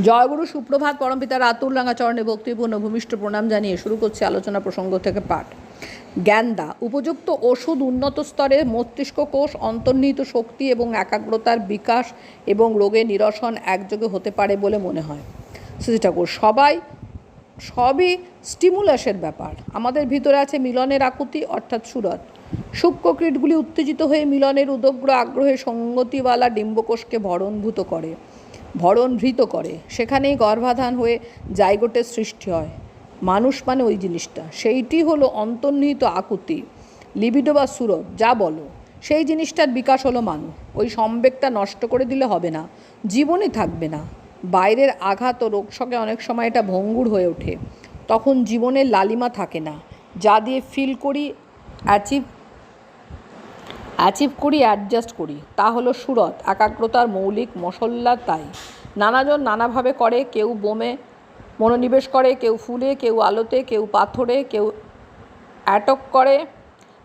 জয়গুরু, সুপ্রভাত, পরমপিতা, রাতুল রাঙা চরণে ভক্তিপূর্ণ, ভূমিষ্ঠ প্রণাম জানিয়ে শুরু করছে আলোচনা প্রসঙ্গ থেকে পাঠ। জ্ঞানদা উপযুক্ত ওষুধ উন্নত স্তরে মস্তিষ্ক কোষ, অন্তর্নিহিত শক্তি এবং একাগ্রতার বিকাশ এবং রোগের নিরসন একযোগে হতে পারে বলে মনে হয়। শ্রী ঠাকুর, সবাই, সবই স্টিমুলাসের ব্যাপার। আমাদের ভিতরে আছে মিলনের আকুতি, অর্থাৎ সুরত। সূক্ষ্মকীটগুলি উত্তেজিত হয়ে মিলনের উদগ্র আগ্রহে সঙ্গতিওয়ালা ডিম্বকোষকে ভরণভূত করে। ভরণভৃত করে, সেখানেই গর্ভাধান হয়ে জাইগোটের সৃষ্টি হয়। মানুষ মানে ওই জিনিসটা। সেইটি হলো অন্তর্নিহিত আকুতি, লিবিডো বা সুরত, যা বলো। সেই জিনিসটার বিকাশ হলো মানুষ ওই সম্বেগটা নষ্ট করে দিলে হবে না জীবনই থাকবে না। বাইরের আঘাত ও রোগশকে অনেক সময় এটা ভঙ্গুর হয়ে ওঠে। তখন জীবনের লালিমা থাকে না। যা দিয়ে ফিল করি অ্যাচিভ অ্যাচিভ করি, অ্যাডজাস্ট করি। তা হলো সুরত, একাগ্রতার মৌলিক মশল্লা তাই। নানাজন নানাভাবে করে, কেউ বোমে মনোনিবেশ করে, কেউ ফুলে, কেউ আলোতে, কেউ পাথরে, কেউ অ্যাটক করে,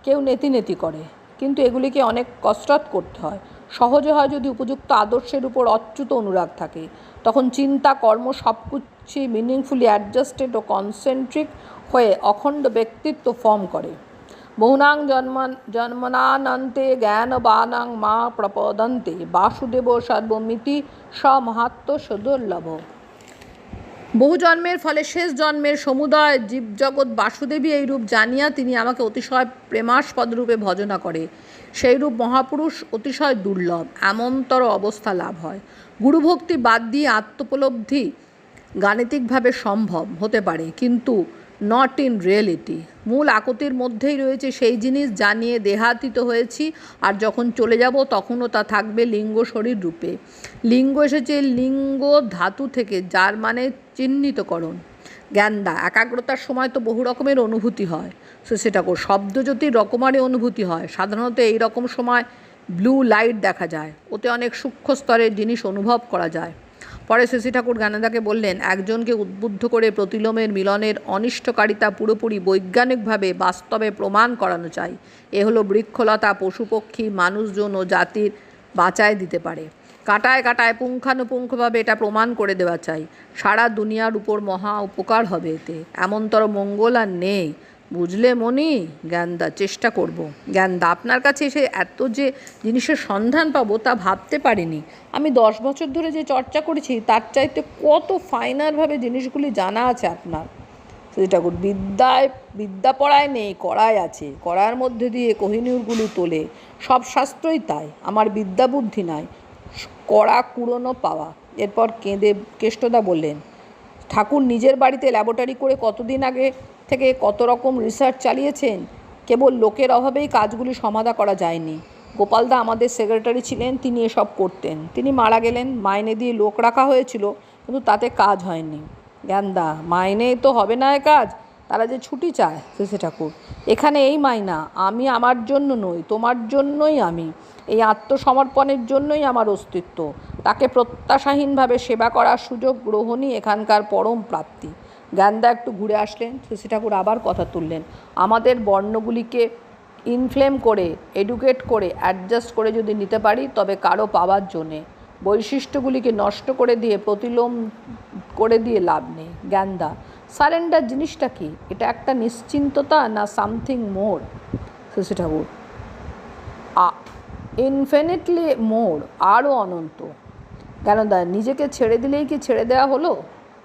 কেউ নেতি নেতি করে। কিন্তু এগুলিকে অনেক কসরত করতে হয়। সহজে হয় যদি উপযুক্ত আদর্শের উপর অচ্যুত অনুরাগ থাকে। তখন চিন্তা, কর্ম সব কিছুই মিনিংফুলি অ্যাডজাস্টেড ও কনসেন্ট্রিক হয়ে অখণ্ড ব্যক্তিত্ব ফর্ম করে। বহুনাং জন্মান, জন্মনানন্তে জ্ঞানবানাং মা প্রপদন্তে। বাসুদেব সর্বমিতি সমহাত্ম সুদুর্লভ। বহু জন্মের ফলে শেষ জন্মের সমুদয় জীবজগৎ বাসুদেবী এই রূপ জানিয়া তিনি আমাকে অতিশয় প্রেমাস্পদ রূপে ভজনা করে। সেই রূপ মহাপুরুষ অতিশয় দুর্লভ, এমনতর অবস্থা লাভ হয়। গুরুভক্তি বাদ দিয়ে আত্মোপলব্ধি গাণিতিকভাবে সম্ভব হতে পারে, কিন্তু নট ইন রিয়েলিটি মূল আকতির মধ্যেই রয়েছে সেই জিনিস জানিয়ে দেহাতীত হয়েছি, আর যখন চলে যাব তখনও তা থাকবে লিঙ্গ শরীর রূপে। লিঙ্গ এসেছে লিঙ্গ ধাতু থেকে, যার মানে চিহ্নিতকরণ। জ্ঞানদা, একাগ্রতার সময় তো বহু রকমের অনুভূতি হয়। সে সেটা কর শব্দজ্যোতির রকমারি অনুভূতি হয়, সাধারণত এই রকম সময় ব্লু লাইট দেখা যায়। ওতে অনেক সূক্ষ্ম স্তরের জিনিস অনুভব করা যায়। পরে শশী ঠাকুর জ্ঞানদাকে বললেন, একজনকে উদ্বুদ্ধ করে প্রতিলোমের মিলনের অনিষ্টকারিতা পুরোপুরি বৈজ্ঞানিকভাবে বাস্তবে প্রমাণ করানো চাই। এ হলো বৃক্ষলতা, পশুপক্ষী, মানুষজন ও জাতির বাঁচায় দিতে পারে। কাটায় কাটায় পুঙ্খানুপুঙ্খভাবে এটা প্রমাণ করে দেওয়া চাই। সারা দুনিয়ার উপর মহা উপকার হবে এতে। এমনতর মঙ্গল আর নেই। বুঝলে মনি? জ্ঞানদা চেষ্টা করব। জ্ঞানদা আপনার কাছে এসে এত যে জিনিসের সন্ধান পাবো তা ভাবতে পারিনি। আমি দশ বছর ধরে যে চর্চা করেছি, তার চাইতে কত ফাইনালভাবে জিনিসগুলি জানা আছে আপনার। শ্রী ঠাকুর, বিদ্যায়, বিদ্যা পড়ায় নেই কড়ায় আছে। কড়ার মধ্যে দিয়ে কোহিনূরগুলি তোলে। সব শাস্ত্রই তাই। আমার বিদ্যা বুদ্ধি নাই। কড়া কুড়োনো পাওয়া। এরপর কেঁদে, কেষ্টদা বললেন ঠাকুর নিজের বাড়িতে ল্যাবরেটরি করে কতদিন আগে থেকে কত রকম রিসার্চ চালিয়েছেন? কেবল লোকের অভাবেই কাজগুলি সমাধা করা যায়নি। গোপালদা আমাদের সেক্রেটারি ছিলেন, তিনি এসব করতেন। তিনি মারা গেলেন, মাইনে দিয়ে লোক রাখা হয়েছিল, কিন্তু তাতে কাজ হয়নি। জ্ঞানদা, মাইনে তো হবে না কাজ, তারা যে ছুটি চায় শেষে ঠাকুর। এখানে এই মাইনা, আমি আমার জন্য নই, তোমার জন্যই আমি। এই আত্মসমর্পণের জন্যই আমার অস্তিত্ব। প্রত্যাশাহীনভাবে সেবা করার সুযোগ গ্রহণই এখানকার পরম প্রাপ্তি। জ্ঞানদা একটু ঘুরে আসলেন শশী ঠাকুর আবার কথা তুললেন। আমাদের বর্ণগুলিকে ইনফ্লেম করে এডুকেট করে অ্যাডজাস্ট করে যদি নিতে পারি, তবে কারও পাওয়ার জন্যে বৈশিষ্ট্যগুলিকে নষ্ট করে দিয়ে, প্রতিলোম করে দিয়ে লাভ নেই। জ্ঞানদা সারেন্ডার জিনিসটা কি? এটা একটা নিশ্চিন্ততা না something more Shashi Thakur infinitely more আরও অনন্ত। কেন দা, নিজেকে ছেড়ে দিলেই কি ছেড়ে দেওয়া হলো?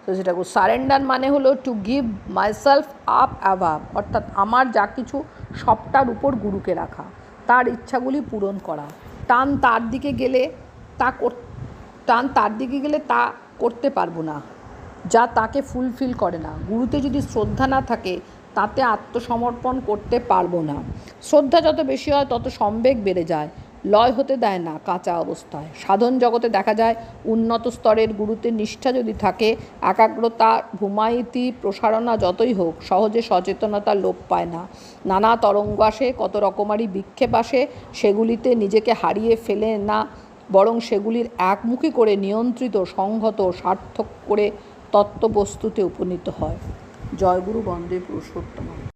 তো সেটা সারেন্ডার মানে হলো টু গিভ মাইসেলফ আপ অ্যাভাব অর্থাৎ আমার যা কিছু সবটার উপর গুরুকে রাখা, তার ইচ্ছাগুলি পূরণ করা। টান তার দিকে গেলে তা টান তার দিকে গেলে তা করতে পারব না, যা তাকে ফুলফিল করে না। গুরুতে যদি শ্রদ্ধা না থাকে, তাতে আত্মসমর্পণ করতে পারব না। শ্রদ্ধা যত বেশি হয়, তত সম্বেগ বেড়ে যায়। লয় হতে দেয় না কাঁচা অবস্থায়। সাধন জগতে দেখা যায়, উন্নত স্তরের গুরুতে নিষ্ঠা যদি থাকে, একাগ্রতা, ভূমাইতি, প্রসারণা যতই হোক, সহজে সচেতনতা লোপ পায় না। নানা তরঙ্গ আসে, কত রকমারি বিক্ষেপ আসে, সেগুলিতে নিজেকে হারিয়ে ফেলে না, বরং সেগুলির একমুখী করে নিয়ন্ত্রিত, সংহত, সার্থক করে তত্ত্ববস্তুতে উপনীত হয়। জয়গুরু বন্দে পুরুষোত্তম